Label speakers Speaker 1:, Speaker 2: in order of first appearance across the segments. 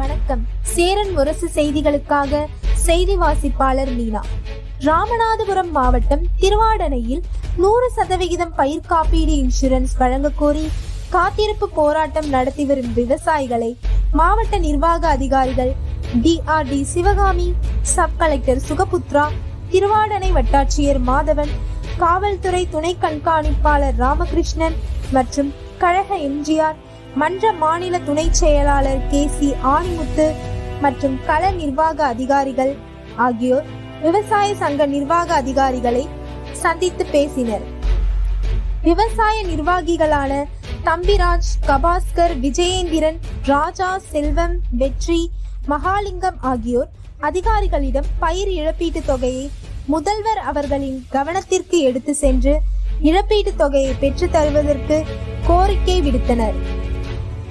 Speaker 1: வணக்கம். சேரன் முரசு செய்திகளுக்காக செய்தி வாசிப்பாளர் மீனா. ராமநாதபுரம் மாவட்டம் திருவாடனையில் நூறு சதவிகிதம் பயிர் காப்பீடு இன்சூரன்ஸ் வழங்க கோரி காத்திருப்பு போராட்டம் நடத்தி வரும் விவசாயிகளை மாவட்ட நிர்வாக அதிகாரிகள் D R D Sivakami sub collector Sugaputra Thiruvadanai வட்டாட்சியர் மாதவன் காவல்துறை துணை கண்காணிப்பாளர் ராமகிருஷ்ணன் மற்றும் கழக எம்ஜிஆர் மன்ற மாநில துணை செயலாளர் கே சி ஆணிமுத்து மற்றும் கள நிர்வாக அதிகாரிகள் ஆகியோர் விவசாய சங்க நிர்வாக அதிகாரிகளை சந்தித்து பேசினர். விவசாய நிர்வாகிகளான தம்பிராஜ் கபாஸ்கர் விஜயேந்திரன் ராஜா செல்வம் வெற்றி மகாலிங்கம் ஆகியோர் அதிகாரிகளிடம் பயிர் இழப்பீட்டுத் தொகையை முதல்வர் அவர்களின் கவனத்திற்கு எடுத்து சென்று இழப்பீட்டுத் தொகையை பெற்றுத் தருவதற்கு கோரிக்கை விடுத்தனர்.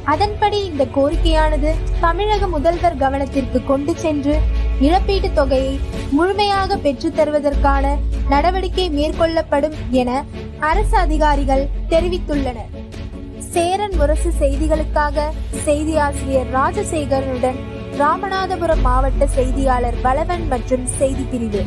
Speaker 1: அதன்படி இந்த கோரிக்கையானது தமிழக முதல்வர் கவனத்திற்கு கொண்டு சென்று இழப்பீட்டுத் தொகையை முழுமையாக பெற்றுத் தருவதற்கான நடவடிக்கை மேற்கொள்ளப்படும் என அரசு அதிகாரிகள் தெரிவித்துள்ளனர். சேரன் முரசு செய்திகளுக்காக செய்தி ஆசிரியர் ராஜசேகரனுடன் ராமநாதபுரம் மாவட்ட செய்தியாளர் பலவன் மற்றும் செய்தி பிரிவு